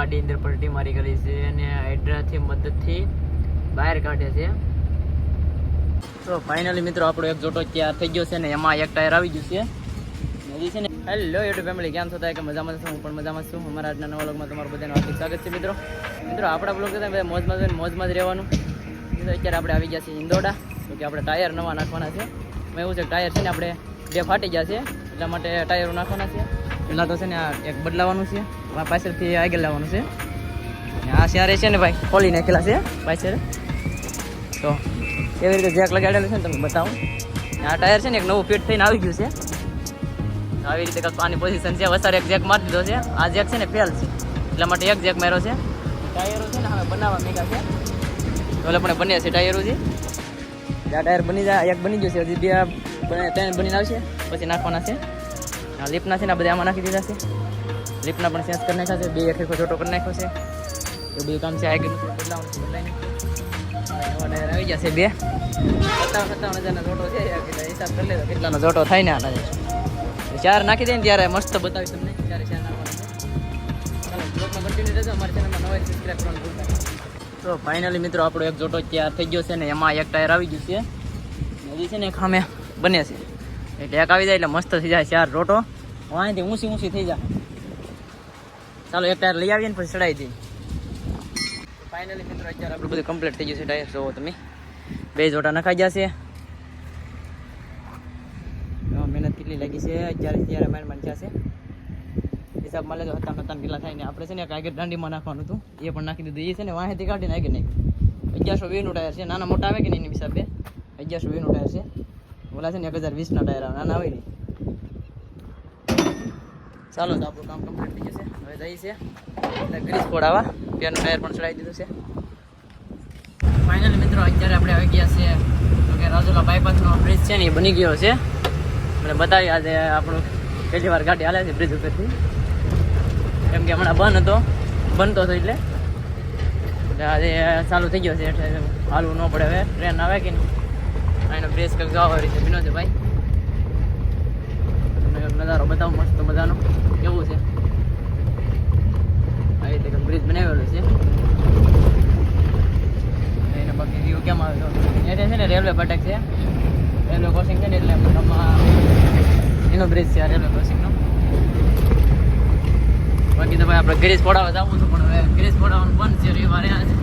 ગાડી અંદર પલટી મારી કરી છે અને હાઇડ્રાથી મદદથી બહાર કાઢે છે. તો ફાઇનલી મિત્રો, આપણો એક જોટો તૈયાર થઈ ગયો છે ને એમાં એક ટાયર આવી ગયું છે. છે ને હેલો યુટ્યુબ ફેમિલી કેમ થતા કે મજામાં છું? હું પણ મજામાં છું. અમારા આજના નવા વ્લોગમાં તમારું બધાનું હાર્દિક સ્વાગત છે મિત્રો. મિત્રો, આપણા બ્લોગ બધા બધા મોજમાં જ હોય ને મોજમાં જ રહેવાનું. અત્યારે આપણે આવી ગયા છીએ ઇન્દોડા તો કે આપણે ટાયર નવા નાખવાના છે. એવું છે ટાયર છે ને આપણે બે ફાટી ગયા છે. એટલા માટે ટાયરો નાખવાના છે. પહેલાં તો છે ને આ એક બદલાવાનું છે. પાછળથી આગળ લાવવાનું છે. આ સ્યારે છે ને ભાઈ, ખોલી નાખેલા છે પાછળ. તો એવી રીતે જેક લગાડેલું છે ને તમને બતાવું. આ ટાયર છે ને એક નવું ફિટ થઈને આવી ગયું છે. આવી રીતે કાંક આની પોઝિશન છે. વસારે એક જેક મારી દીધો છે. આ જેક છે ને ફેલ છે. એટલા માટે એક જેક માર્યો છે. ટાયરો છે ને હવે બનાવવા મેગા છે. એટલે પણ બને છે ટાયરો છે આ ટાયર બની જાય, એક બની જશે હજી બે, ત્રણ બનીને આવશે. પછી નાખવાના છે. લીપના છે ને બધા આમાં નાખી દીધા છે. લીપના પણ ચેન્જ કરી નાખ્યા છે. બે એક એક છોટો કરી નાખ્યો છે. એ બધું કામ છે, આ બદલાવાનું છે, બદલાઈ ટાયર આવી ગયા છે બે. સત્તાવન સત્તાવન હજારનો જોટો છે હિસાબ કરી લેજો, કેટલાનો જોટો થાય ને આના ચાર નાખી દે ત્યારે મસ્ત બતાવીશ તમને. ત્યારે ચાર નાખવાના ચાલો બ્લોગમાં કન્ટિન્યુ રહેજો. અમારી ચેનલમાં તો ફાઇનલી મિત્રો, આપણો એક જોટો તૈયાર થઈ ગયો છે ને એમાં એક ટાયર આવી ગયું છે. હજી છે ને ખામે બને છે. એટલે એક આવી જાય એટલે મસ્ત થઈ જાય ચાર રોટો. અહીંથી ઊંચી ઊંચી થઈ જાય ચાલો એક ટાયર લઈ આવીએ ને પછી ચડાવી દઈએ. ફાઇનલી મિત્રો, અત્યારે આપણું બધું કમ્પ્લીટ થઈ ગયું છે ટાયર. જોવો તમે. બે જોટા નખાઈ જશે મહેનત કેટલી લાગી છે. અત્યારે ત્યારે મારી મન જશે હિસાબ મળે તો હતા હતા કેટલા થાય ને. આપણે છે ને આગળ દાંડીમાં નાખવાનું હતું. એ પણ નાખી દીધું. એ છે ને વાંહેથી કાઢીને આગળ નાખ્યું. અગિયારસો વીનું ટાયર છે. નાના મોટા આવે કે નહીં એની હિસાબે? અગિયારસો વીનું ટાયર છે. ઓલા છે ને એક હજાર વીસના ટાયર. આવે નાના આવે નહીં ચાલો તો આપણું કામ કમ્પ્લીટ થઈ જશે. હવે જઈએ છે એટલે ગ્રીસ ફોડાવા પેનું ટાયર પણ ચડાવી દીધું છે. ફાઇનલ મિત્રો, અત્યારે આપણે આવી ગયા છે તો કે રાજુલા બાયપાસનો બ્રિજ છે ને, એ બની ગયો છે. મને બતાવી આજે આપણું પહેલી વાર ગાડી હાલે છે બ્રિજ ઉપરથી. કેમ કે હમણાં બંધ હતો. બનતો હતો એટલે. આજે ચાલુ થઈ ગયો છે. એટલે હાલવું ન પડે હવે. ટ્રેન આવે કે નહીં? એનો બ્રેસ કરી જવા વાળી છે છે ભાઈ. નજારો બતાવો મસ્ત મજાનો. કેવું છે? આવી રીતે બ્રિજ બનાવેલો છે. એને બાકી વ્યૂ કેમ આવ્યો એટલે છે ને રેલવે ફાટક છે. રેલવે ક્રોસિંગ છે ને એટલે એનો બ્રિજ છે આ રેલવે ક્રોસિંગનો બાકી તો ભાઈ આપણે ગેરેજ પડાવવા જવું હતું પણ હવે ગેરેજ પડાવવાનું બંધ છે, રવિવારે. આજે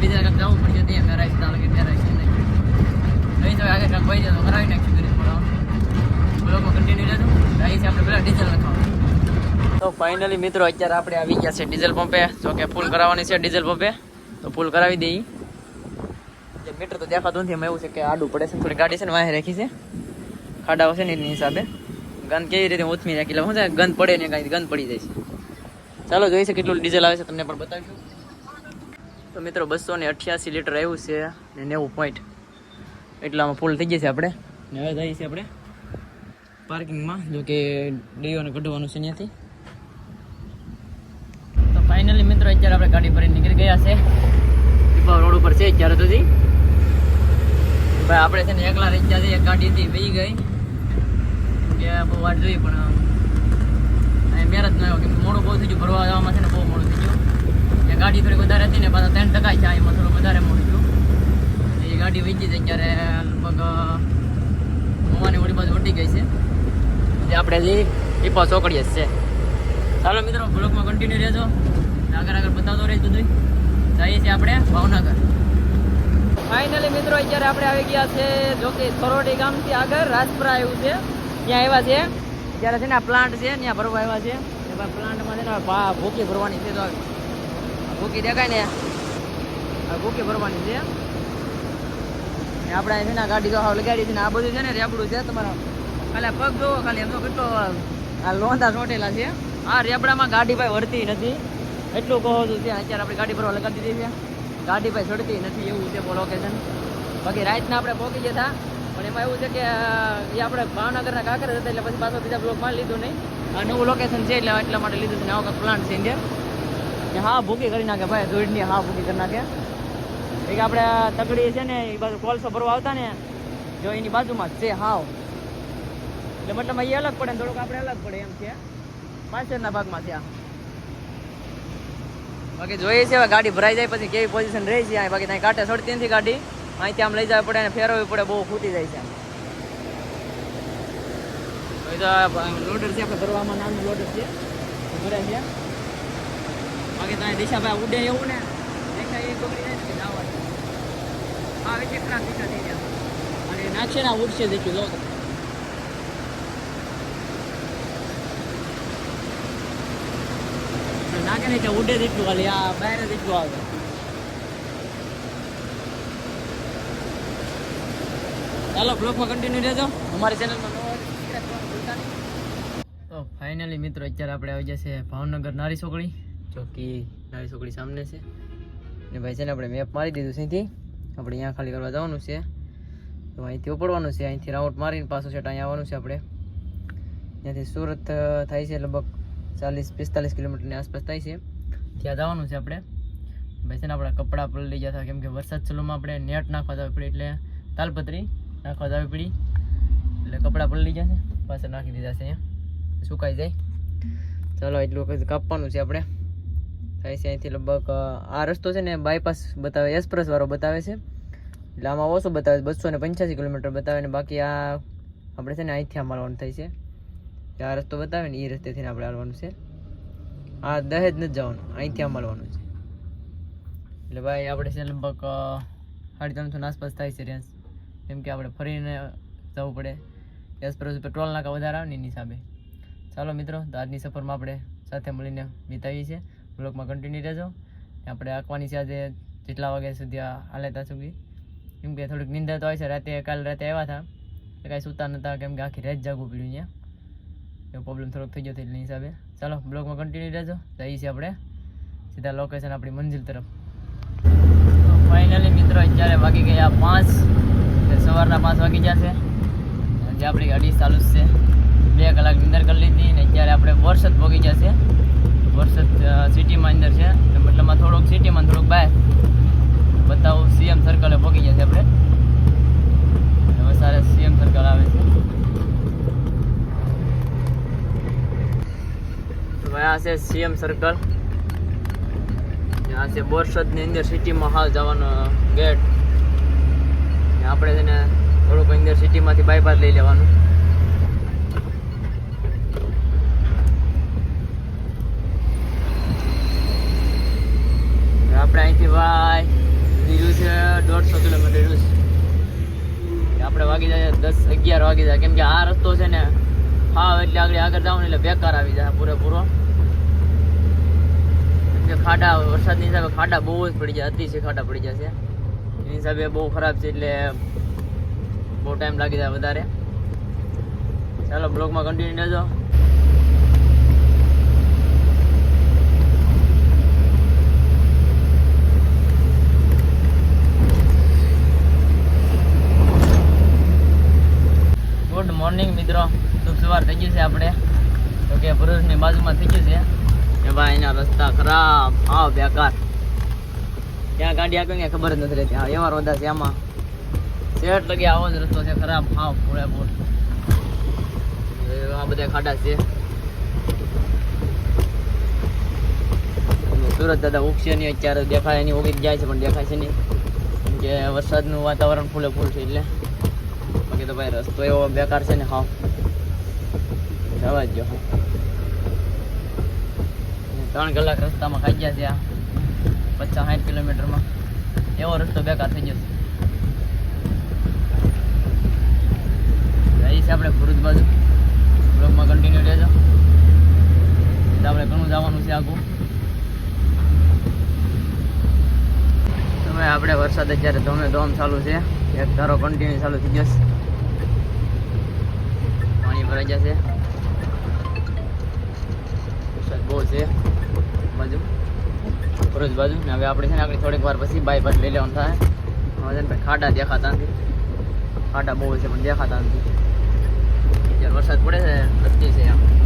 બીજા જવું પડશે ત્યાં મેં રાઈસ ચાલે કે ત્યાં રાઈસ નહીં નહીં તો આગળ કાંઈક ભાઈ જાય તો કરાવી નાખશું ગેરેજ ફોડાવવાનું બ્લોગમાં કન્ટિન્યુ રહેજો અહીં છે આપણે પહેલાં ડીઝલ નખાવાનું તો ફાઇનલી મિત્રો, અત્યારે આપણે આવી ગયા છે ડીઝલ પંપે જો કે ફૂલ કરાવવાની છે ડીઝલ પંપે તો ફૂલ કરાવી દઈએ. જે મીટર તો દેખાતું નથી, એમાં એવું છે કે આડું પડે છે. થોડી ગાડી છે ને વાહે રાખી છે. ખાડાઓ છે ને એની હિસાબે. ગંદ કેવી રીતે ઉથમી રાખી, એટલે શું છે ગંધ પડે ને કાંઈ ગંદ પડી જાય છે. ચાલો, જોઈ છે કેટલું ડીઝલ આવે છે, તમને પણ બતાવીશું. તો મિત્રો, બસો ને અઠ્યાસી લીટર આવ્યું છે ને નેવું પોઈન્ટ એટલામાં ફૂલ થઈ જશે આપણે. ને હવે જઈએ છીએ આપણે પાર્કિંગમાં જો કે ડીઓને કઢવાનું છે ત્યાંથી ફાઇનલી મિત્રો, અત્યારે આપણે ગાડી ભરીને નીકળી ગયા છે. પીપા રોડ ઉપર છે અત્યારે તો ભાઈ, આપણે છે ને એકલા રહી ગયા એક ગાડી હતી વહી ગઈ. કે બહુ વાટ જોઈ, પણ મેર જ ન આવ્યો. કેમ મોડું બહુ થઈ ગયું. ભરવા જવામાં છે ને બહુ મોડું થઈ ગયું. એ ગાડી થોડીક વધારે હતી ને, પાછા ત્રણ ટકા છે એમાં થોડું વધારે મોડું થયું. એ ગાડી ગઈ છે અત્યારે, લગભગ, મોવાની ઓડી બાજુ ઉડી ગઈ છે. આપણે હજી પીપા ચોકડીએ જ છે. ચાલો મિત્રો બ્લોગમાં કન્ટિન્યુ રહેજો. આગળ આગળ બતાવતો રહીશ બધું જઈએ છીએ આપણે ભાવનગર. ફાઇનલી મિત્રો, અત્યારે આપણે આવી ગયા છે જો કે સરોડી ગામથી આગળ, રાજપુરા આવ્યું છે. ત્યાં આવ્યા છે ત્યારે છે ને આ પ્લાન્ટ છે, ત્યાં ભરવા આવ્યા છે. પ્લાન્ટમાં છે ને ભૂકી ભરવાની છે તો ભૂકી દેખાય ને. ભૂકી ભરવાની છે. આપણે છે ને ગાડી તો હાવ લગાડી છે ને આ બધું છે ને રેબડું છે તમારા ખાલી પગ જોવો, ખાલી એમનો કેટલો આ લોંધા ચોંટેલા છે. આ રેબડામાં ગાડી ભાઈ વળતી નથી. એટલું કહો છું ત્યાં અત્યારે આપણે ગાડી ભરવા લગાડી દીધી છે. ગાડી ભાઈ ચડતી નથી એવું છે લોકેશન બાકી રાતના આપણે પહોંચી ગયા હતા, પણ એમાં એવું છે કે એ આપણે ભાવનગરના કાંકર હતા, એટલે પછી પાછો બીજા બ્લોકમાં લીધું નહીં. આ નવું લોકેશન છે એટલે એટલા માટે લીધું છે, ને આવો પ્લાન પ્લાન્ટ છે ઇન્ડિયા હા, ભૂકી કરી નાખે ભાઈ ધૂળની હા, ભૂકી કરી નાખે. એક આપણે આ તગડી છે ને, એ બાજુ કોલસો ભરવા આવતા ને, જો એની બાજુમાં છે, હાવ. એટલે મતલબ એ અલગ પડે ને થોડુંક આપણે અલગ પડે એમ છે. પાછળના ભાગમાં છે આ. બાકી જોઈએ છે ગાડી ભરાઈ જાય પછી કેવી પોઝિશન રહી છે બાકી ત્યાં કાંટે છોડતી નથી ગાડી અહીંથી આમ લઈ જવી પડે અને ફેરવવી પડે, બહુ ખૂટી જાય છે લોડર છે, આપણે ભરવામાં નાનું લોડર છે. ભરાય છે બાકી ત્યાં દિશાભાઈ ઉડે એવું ને, દેખાય એ પકડી જાય ને એકલા થઈ ગયા. અને નાખશે ને ઉડશે જેટલું લો નાખે ને એટલે ઉડે જેટલું ખાલી આ બહાર જ આવે. ચાલો બ્લોગમાં કન્ટિન્યુ રહેજો. અમારી ચેનલમાં તો ફાઇનલી મિત્રો, અત્યારે આપણે આવી જશે ભાવનગર નારી ચોકડી ચોકી નારી ચોકડી સામને છે. ને ભાઈ છે ને આપણે મેપ મારી દીધું છે અહીંથી. આપણે અહીંયા ખાલી કરવા જવાનું છે. તો અહીંથી ઉપડવાનું છે. અહીંથી રાઉન્ડ મારીને પાછું છે અહીંયા આવવાનું છે આપણે. ત્યાંથી સુરત થાય છે લગભગ ચાલીસ, પિસ્તાલીસ કિલોમીટરની આસપાસ થાય છે. ત્યાં જવાનું છે આપણે. ભાઈ આપણા કપડાં પલળી ગયા હતા. કેમ કે વરસાદ ચાલુમાં આપણે નેટ નાખવા જવી પડી એટલે તાલપત્રી નાખવા જવી પડી. એટલે કપડાં પલળી ગયા છે. પાછળ નાખી દીધા છે અહીંયા. સુકાઈ જાય. ચાલો, એટલું કંઈ કાપવાનું છે આપણે. થાય છે અહીંથી લગભગ આ રસ્તો છે ને બાયપાસ બતાવે એક્સપ્રેસવાળો બતાવે છે. એટલે આમાં ઓછો બતાવે, બસો ને પંચ્યાસી કિલોમીટર બતાવે ને બાકી આ આપણે છે ને અહીંથી આમ હાલવાનું થાય છે. આ રસ્તો બતાવે ને એ રસ્તેથી આપણે હાલવાનું છે. આ દહેજ નથી જવાનું, અહીંથી આમ હાલવાનું છે. એટલે ભાઈ, આપણે છે લગભગ સાડી ત્રણસો આસપાસ થાય છે રેન્જ કેમ કે આપણે ફરીને જવું પડે. એક્સપ્રેસ પેટ્રોલ નાકા વધારે આવે ને એની હિસાબે ચાલો મિત્રો, તો આજની સફરમાં આપણે સાથે મળીને વિતાવીએ છીએ. બ્લોગમાં કન્ટિન્યુ રહેજો. આપણે આંકવાની છે આજે જેટલા વાગ્યા સુધી હાલેતા હાલે ત્યાં સુધી. કેમ કે થોડીક નિંદા તો હોય છે. રાતે, કાલ રાતે આવ્યા હતા. કાંઈ સૂતા નહોતા, કેમ કે આખી રાત જાગવું પડ્યું અહીંયા. એવો પ્રોબ્લેમ થોડોક થઈ ગયો એટલે હિસાબે. ચાલો બ્લોગમાં કન્ટિન્યુ રહેજો. જઈએ છીએ આપણે સીધા લોકેશન આપણી મંજિલ તરફ. ફાઇનલી મિત્રો, અત્યારે વાગી ગયા પાંચ. સવારના પાંચ વાગી જશે જે આપણી ગાડી ચાલુ છે. બે કલાક નિંદર કરી લીધી ને અત્યારે આપણે વરસાદ ભોગી જશે વરસાદ સિટીમાં અંદર છે. મતલબમાં થોડુંક સિટીમાં થોડુંક બહાર. બતાવું સીએમ સર્કલે ભોગી જશે આપણે. હવે સારા સીએમ સર્કલ આવે છે. ભાઈ આ છે સીએમ સર્કલ આ છે બોરસદની અંદર સિટીમાં હાલ જવાનો ગેટ આપણે છે ને થોડુંક અંદર સિટીમાંથી બાયપાસ લઈ લેવાનું. આપણે અહીંથી ભાઈ લીધું છે દોઢસો કિલોમીટર રહ્યું છે. આપણે વાગી જાય દસ અગિયાર વાગી જાય. કેમ કે આ રસ્તો છે ને હા એટલે આગળ આગળ જવાનું એટલે બેકાર આવી જાય પૂરેપૂરો. કે ખાડા, વરસાદની હિસાબે ખાડા બહુ જ પડી જાય અતિશય ખાડા પડી જાય છે. એની હિસાબે બહુ ખરાબ છે એટલે બહુ ટાઈમ લાગી જાય વધારે. ચાલો, બ્લોગમાં કન્ટિન્યુ રહેજો. ગુડ મોર્નિંગ મિત્રો. શુભ સવાર થઈ ગયું છે આપણે. તો કે ભરૂચની બાજુમાં થઈ ગયું છે. કે ભાઈ એના રસ્તા ખરાબ. હાવ બેકાર ત્યાં ગાડી આપી ખબર જ નથી રહેતી. હા, એવા રોદા છે આમાં. શેઠ લગી આવો જ રસ્તો છે ખરાબ. હાવ પૂરે પૂર આ બધા ખાડા છે. સુરત દાદા ઉગશે નહીં, અત્યારે દેખાય એની ઉગી જાય છે, પણ દેખાય છે નહીં. કે વરસાદનું વાતાવરણ ફૂલે ફૂલ છે એટલે. બાકી તો ભાઈ રસ્તો એવો બેકાર છે ને, હા. જવા જ જો હા. ત્રણ કલાક રસ્તામાં ખાઈ ગયા છે પચાસ સાઠ કિલોમીટરમાં. એવો રસ્તો બેકાર થઈ છે. જઈએ આપણે ભરૂચ બાજુ. બ્લોગમાં કન્ટિન્યુ રહેજો. આપણે ઘણું જવાનું છે આગું. તમે આપણે વરસાદ અત્યારે ધોમે ધોમ ચાલુ છે. એક ધારો કન્ટિન્યુ ચાલુ થઈ જશે પાણી ભરાઈ જશે વરસાદ બહુ છે. બાજુ. ભરૂચ બાજુ. ને હવે આપણે છે ને આગળ થોડીક વાર પછી બાયપાસ લઈ લેવાનું થાય. હવે ખાડા દેખાતા નથી. ખાડા બહુ છે, પણ દેખાતા નથી. અત્યારે વરસાદ પડે છે નક્કી છે આમ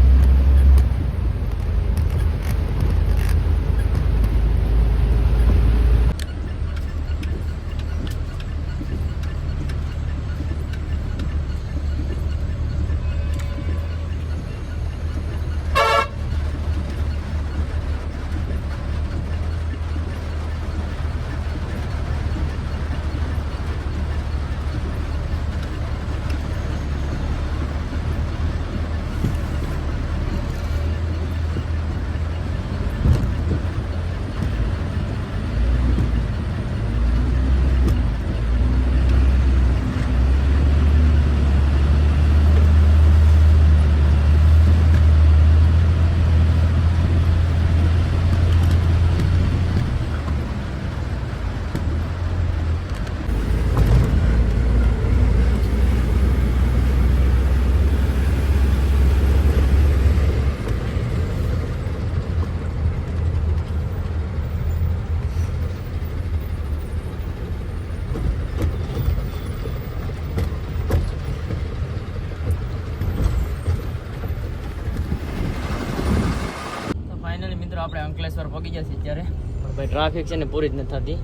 પહોંચી ગયા છે અત્યારે. પણ ભાઈ ટ્રાફિક છે ને પૂરી જ નથી થતી.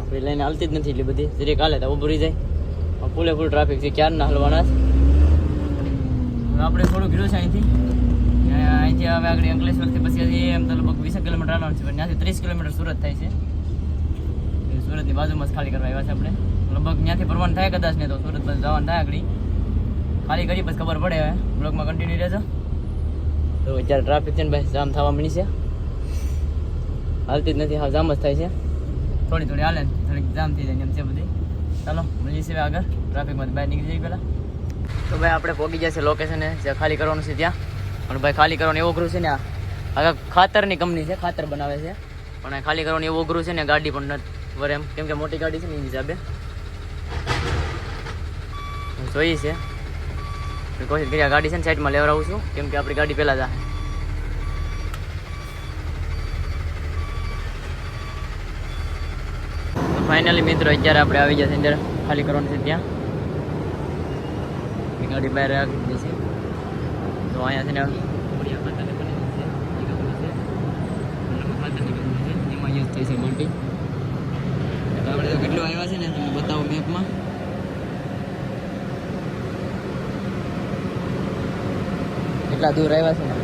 આપણી લાઈન હાલતી જ નથી એટલી બધી. જરી હાલે તો ઊભું રહી જાય. ફૂલે ફૂલ ટ્રાફિક છે. ક્યારના હલવાના આપણે થોડું ગયું છે અહીંથી. અહીંથી હવે આગળ અંકલેશ્વરથી પછી હજી એમ તો લગભગ વીસ કિલોમીટર આવવાનું છે. પણ ત્યાંથી ત્રીસ કિલોમીટર સુરત થાય છે. સુરતની બાજુમાં જ ખાલી કરવા આવ્યા છે આપણે. લગભગ ત્યાંથી ભરવાનું થાય કદાચ ને તો સુરત પછી જવાનું થાય આગળ. ખાલી કરી પછી ખબર પડે હવે. બ્લોગમાં કન્ટિન્યુ રહેજો. તો અત્યારે ટ્રાફિક છે ને ભાઈ જામ થવા મળી છે. હાલતી જ નથી હા જામ જ થાય છે. થોડી થોડી હાલે, થોડીક જામ થઈ જાય એમ છે બધી. ચાલો, મળીએ છીએ આગળ. ટ્રાફિકમાંથી બહાર નીકળી જઈએ પહેલાં. તો ભાઈ, આપણે પહોંચી છે લોકેશને જ્યાં ખાલી કરવાનું છે ત્યાં. પણ ભાઈ, ખાલી કરવાનું એવું અઘરું છે ને આ. ખાતરની કંપની છે, ખાતર બનાવે છે. પણ ખાલી કરવાનું એવું અઘરું છે ને, ગાડી પણ નથી વરે એમ. કેમ કે મોટી ગાડી છે ને એ હિસાબે. જોઈએ છે. કોશિશ કરી ગાડી છે ને સાઈડમાં લેવડાવું છું. કેમ કે આપણી ગાડી પહેલાં જાય ફાઇનલી મિત્રો, અત્યારે આપણે આવી જશે અંદર. ખાલી કરવાનું છે ત્યાં. ગાડી બહાર રાખી છે. તો અહીંયા છે ને યુઝ થઈ છે માટી આપણે તો કેટલું આવ્યા છે ને તમને બતાવો મેપમાં કેટલા દૂર આવ્યા છે ને?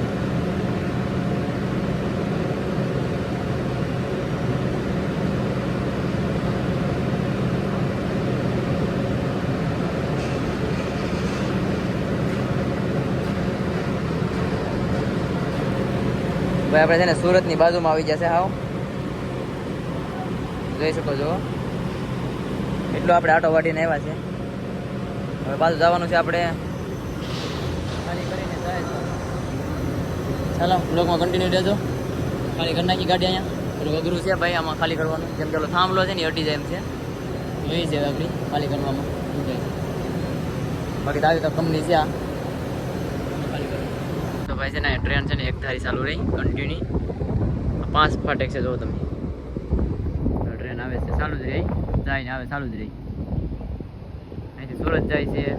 ભાઈ, આપણે છે ને સુરતની બાજુમાં આવી જશે હાવ. જોઈ શકો છો. એટલું આપણે આટો વાટીને આવ્યા છે. હવે પાછું જવાનું છે આપણે. ચાલો બ્લોગમાં કન્ટિન્યુ રહેજો. ખાલી કરી નાખી ગાડી અહીંયા. અઘરું છે ભાઈ, આમાં ખાલી કરવાનું. જેમ પેલો થાંભલો છે ને હટી જાય એમ છે. જોઈ છે આપણી ખાલી કરવામાં બાકી આવી તો કંપની છે આ. ભાઈ છે ને ટ્રેન છે ને, એક ધારી ચાલુ રહી કન્ટિન્યુ પાંચ ફાટેક છે, જો તમે. ટ્રેન આવે છે, ચાલુ જ રહી. જાય ને આવે, ચાલુ જ રહી. અહીંથી સુરત જાય છે.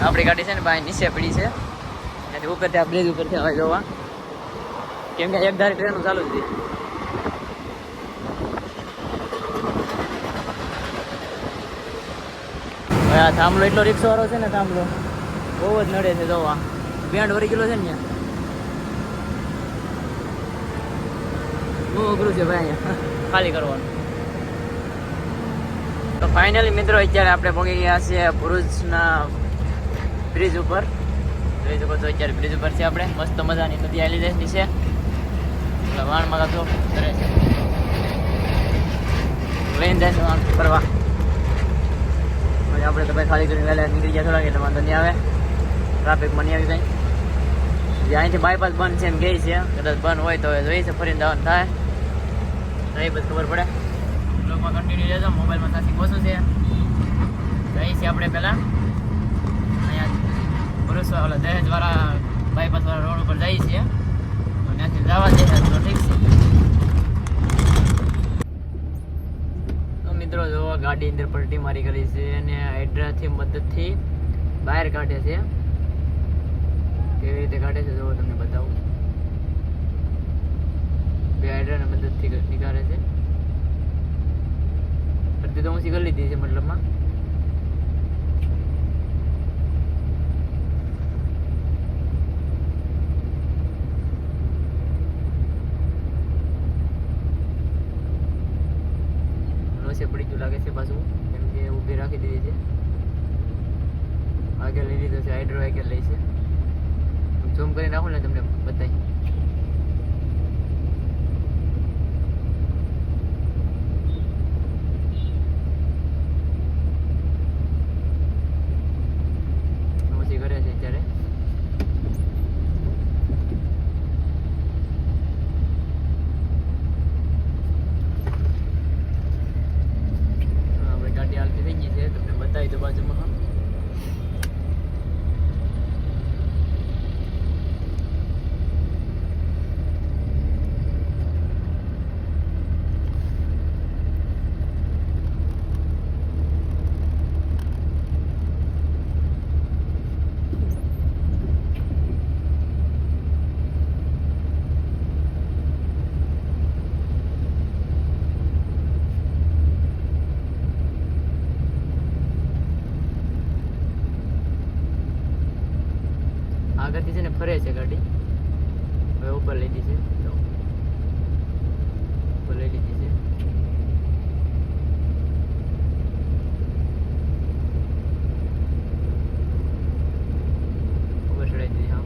આપણી ગાડી છે ને, ભાઈ, નીચે પડી છે. એટલે ઉપર ત્યાં બ્રિજ ઉપર ત્યાં જોવા. કેમ કે એક ધારી ટ્રેન ચાલુ હતી હવે આ થાંભલો એટલો રિક્ષો વાળો છે ને થાંભલો, બહુ જ નડે છે જોવા. બેન્ડ વરી ગયેલો છે ને બહુ અઘરું છે ભાઈ અહીંયા. ખાલી કરવાનું. તો ફાઇનલી મિત્રો, અત્યારે આપણે પહોંચી ગયા છીએ ભરૂચના બ્રિજ ઉપર. જોઈ શકો છો અત્યારે બ્રિજ ઉપર છે આપણે. મસ્ત મજાની નદી આવેલી છે એટલે વાણમાં કાંતો કરે છે લઈને જાય છે વાણ ફરવા આપણે તો ભાઈ ખાલી કરીને વહેલા નીકળી ગયા થોડાક, એટલે વાંધો નહીં આવે. ટ્રાફિકમાં નહીં આવી જાય અહીંથી બાયપાસ બંધ છે એમ કહે છે, કદાચ બંધ હોય તો જોઈએ છે, ફરીને જવાનું થાય. નહીં બસ ખબર પડે. બ્લોગમાં કન્ટિન્યુ રહેજો, મોબાઈલમાં સાસી ઓછું છે. જઈએ છીએ આપણે પહેલાં. અહીંયા ભરૂચ ઓલા દહેજ વાળા બાયપાસ વાળા રોડ ઉપર જઈએ છીએ. તો ત્યાંથી જવા દે તો ઠીક છે. મિત્રો, જો ગાડી અંદર પલટી મારી કરી છે અને હાઇડ્રાથી મદદથી બહાર કાઢે છે. કેવી રીતે કાઢે છે જોવો તમને બતાવું. બે હાઇડ્રાની મદદથી નીકાળે છે. અડધી તો હું કરી લીધી છે મતલબમાં. નોસે પડી ગયું લાગે છે પાછું. કેમ કે ઊભી રાખી દીધી છે. આગળ લઈ લીધો છે હાઇડ્રો આગળ લઈ છે. ઝૂમ કરી નાખું ને તમને બતાવી ઓછી કરે છે અત્યારે આપણે ગાડી હાલતી થઈ ગઈ છે તમને બતાવી દો બાજુમાં હા આગળથી છે ને ફરે છે ગાડી. હવે ઉપર લીધી છે જો. ઉપર લઈ લીધી છે ઉપર ચડાવી દીધી હા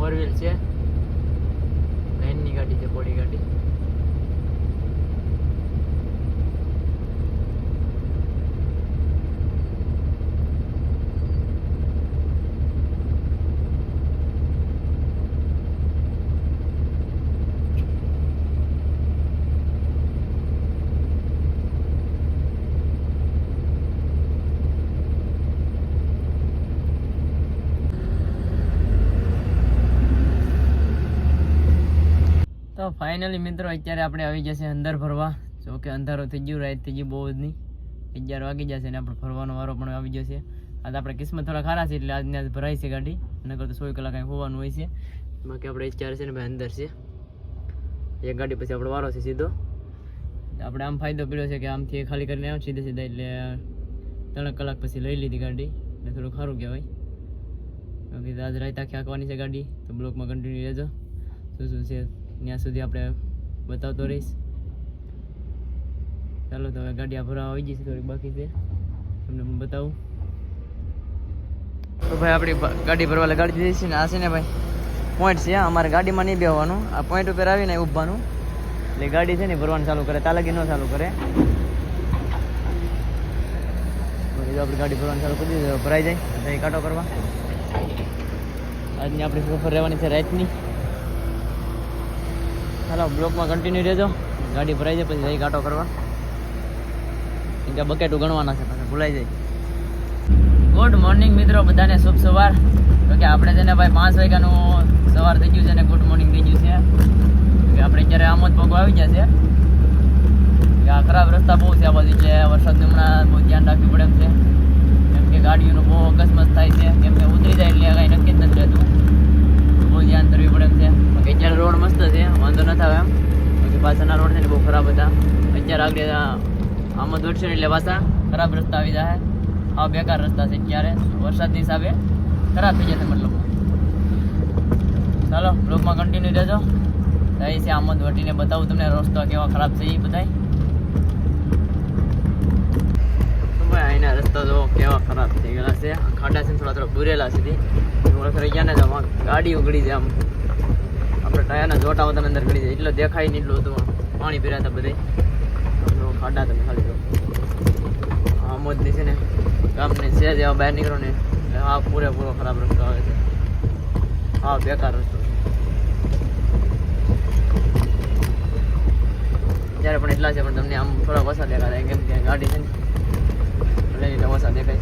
ફોર વ્હીલ છે. વેનની ગાડી છે બોડી ગાડી તો ફાઇનલી મિત્રો, અત્યારે આપણે આવી જશે અંદર ફરવા. જો કે અંધારો થઈ ગયું, રાત થઈ ગયું બહુ જ નહીં. અગિયાર વાગી જશે ને આપણે ફરવાનો વારો પણ આવી જશે આજ આપણે કિસ્મત થોડા ખારા છે, એટલે આજને આજ ભરાય છે ગાડી. નકર તો સો કલાક અહીં હોવાનું હોય છે. બાકી આપણે અત્યારે છે ને ભાઈ અંદર છે. એક ગાડી પછી આપણો વારો છે સીધો. આપણે આમ ફાયદો પડ્યો છે કે આમથી ખાલી કરીને આવ્યો સીધે સીધા એટલે ત્રણ કલાક પછી લઈ લીધી ગાડી. એટલે થોડું ખારું કહેવાય. બાકી આજ રાત આખી આંકવાની છે ગાડી. તો બ્લોકમાં કન્ટિન્યુ રહેજો. શું શું છે? ત્યાં સુધી આપણે બતાવતો રહીશ. ચાલો તો હવે ગાડી આ ભરાવા આવી ગઈ થોડીક બાકી છે. તમને હું બતાવું. તો ભાઈ, આપણી ગાડી ભરવા લગાડી દીધી છે ને આ છે ને ભાઈ પોઈન્ટ છે અમારે ગાડીમાં નહીં બેહવાનું. આ પોઈન્ટ ઉપર આવીને ઊભવાનું. એટલે ગાડી છે ને ભરવાનું ચાલુ કરે. તાલગી ન ચાલુ કરે. આપણી ગાડી ભરવાનું ચાલુ કરી દીધું, ભરાઈ જાય. કાંટો કરવા આજની આપણી સફર રહેવાની છે રાતની. ચાલો બ્લોકમાં કન્ટિન્યુ રહેજો. ગાડી ભરાઈ જાય, પછી જઈ કાંટો કરવા. કેમ કે બકેટું ગણવાના છે, પછી ભૂલાઈ જાય. ગુડ મોર્નિંગ મિત્રો, બધાને શુભ સવાર. તો કે આપણે છે ને ભાઈ પાંચ વાગ્યાનું સવાર થઈ ગયું છે ને ગુડ મોર્નિંગ થઈ ગયું છે. કે આપણે જ્યારે આમ જ પગો આવી ગયા છે. આ ખરાબ રસ્તા બહુ છે આ બાજુ, એટલે વરસાદને હમણાં બહુ ધ્યાન રાખવું પડે એમ છે. કેમ કે ગાડીઓનું બહુ અકસ્માત થાય છે. કેમ કે ઉતરી જાય એટલે કાંઈ નક્કી જ નથી રહેતું બહુ ધ્યાન ધરવી પડે એમ છે બાકી અત્યારે રોડ મસ્ત છે, વાંધો નથી આવે એમ. બાકી પાછળના રોડ છે ને બહુ ખરાબ હતા. અત્યારે આગળ આમાં ને એટલે પાછા ખરાબ રસ્તા આવી જાય આ બેકાર રસ્તા છે અત્યારે. વરસાદની હિસાબે ખરાબ થઈ જશે મતલબ. ચાલો બ્લોગમાં કન્ટિન્યુ રહેજો. થઈ છે આમદ વટીને બતાવું તમને રસ્તો કેવા ખરાબ છે એ બધાય. અહીંના રસ્તા તો કેવા ખરાબ થઈ ગયેલા છે. ખાડા છે થોડા થોડા બુરેલા છે. ને તો ગાડી ઉગડી જાય આમ. આપણે ટાયરના જોટા વતન અંદર કરી જાય. એટલો દેખાય નહીં, એટલું હતું પાણી પીરાતા બધે. ખાડા તમે ખાલી જો. આમોદની છે ને, ગામની છે જેવા બહાર નીકળો ને, એટલે હા પૂરેપૂરો ખરાબ રસ્તો આવે છે. હા બેકાર રસ્તો જ્યારે પણ એટલા છે, પણ તમને આમ થોડા ઓછા દેખાતા કેમ કે ગાડી છે ને, એટલે એટલે ઓછા દેખાય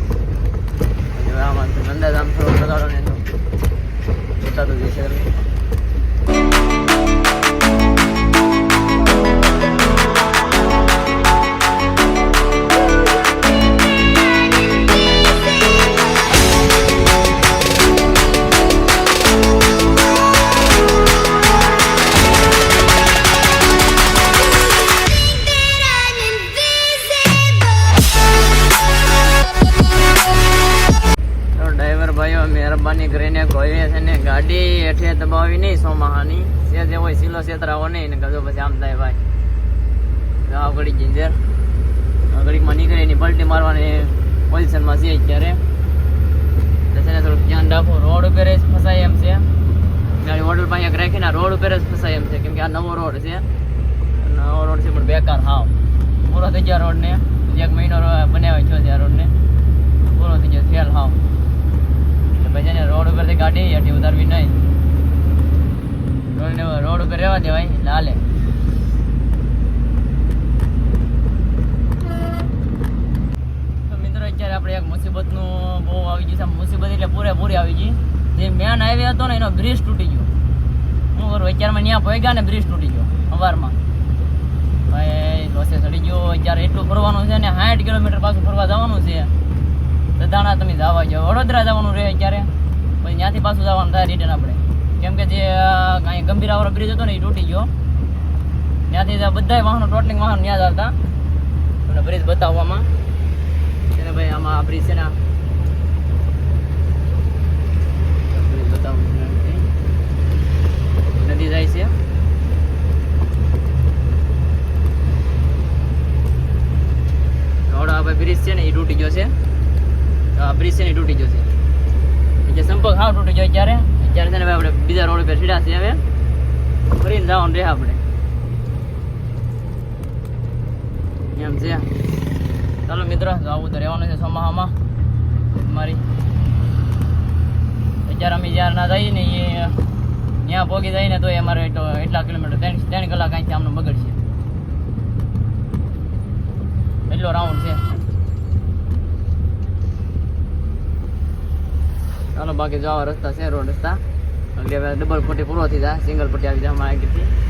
આમાં અંદાજ આમ થોડો લગાડો ને તો બતાતું જશે. તમને દબાવી નહીં સોમાહાની. જે જે હોય સિલો છેતરાવો નહીં કદો પછી આમ થાય ભાઈ. તો આ ઘડી જિંજર ઘડીકમાં નીકળે એની પલટી મારવાની પોઝિશનમાં છે અત્યારે. એટલે છે ને થોડુંક ધ્યાન રાખો. રોડ ઉપર જ ફસાય એમ છે. ગાડી હોટલ પાસે રાખીને રોડ ઉપર જ ફસાય એમ છે. કેમ કે આ નવો રોડ છે. નવો રોડ છે પણ બેકાર હાવ. પૂરો થઈ ગયા રોડને. એક મહિનો બનાવ્યો છો ત્યાં રોડને. પૂરો થઈ ગયો ફેલ હાવ. એટલે પછી એને રોડ ઉપરથી ગાડી હેઠી ઉતારવી નહીં. રોડ રોડ ઉપર રહેવા દેવાય તો મિત્રો, અત્યારે આપણે એક મુસીબતનું બહુ આવી ગયું છે. મુસીબત એટલે પૂરેપૂરી આવી ગઈ. જે મેન હાઈવે હતો ને, એનો બ્રિજ તૂટી ગયો. હું કરું અત્યારમાં ત્યાં પહોંચ્યા ને બ્રિજ તૂટી ગયો સવારમાં ભાઈ, લોસે ચડી ગયો. અત્યારે એટલું ફરવાનું છે ને, સાઠ કિલોમીટર પાછું ફરવા જવાનું છે. દાણા તમે જવા જાઓ. વડોદરા જવાનું રહે અત્યારે. પછી ત્યાંથી પાછું જવાનું થાય રિટર્ન આપણે. કેમ કે જે કાંઈ ગંભીરાવાળો બ્રિજ હતો ને એ તૂટી ગયો. ત્યાંથી બધા વાહનો ટોટલિંગ વાહન ત્યાં જ આવતા. તમને બ્રિજ બતાવવામાં. એને ભાઈ આમાં આ બ્રિજ છે ને બ્રિજ બતાવું નદી જાય છે. આ ભાઈ બ્રિજ છે ને એ તૂટી ગયો છે. આ બ્રિજ છે ને એ તૂટી ગયો છે. સંપર્ક હાવ તૂટી ગયો અત્યારે. અત્યારે છે ને આપણે બીજા રોડ પર સીડા છીએ હવે. ફરીને જવાનું રહે આપણે. એમ છે. ચાલો મિત્રો આવું તો રહેવાનું છે સમાહામાં મારી અત્યારે અમે જ્યાં ના જઈએ ને એ ત્યાં પહોંચી જઈએ ને તો એ અમારે એટલા કિલોમીટર, ત્રણ ત્રણ કલાક અહીંથી આમનું બગડશે. એટલો રાઉન્ડ છે. ચાલો બાકી જવા રસ્તા છે, રોડ રસ્તા. એટલે હવે ડબલ પટ્ટી પૂરો થઈ જાય, સિંગલ પટ્ટી આવી જાય અમારા આગળથી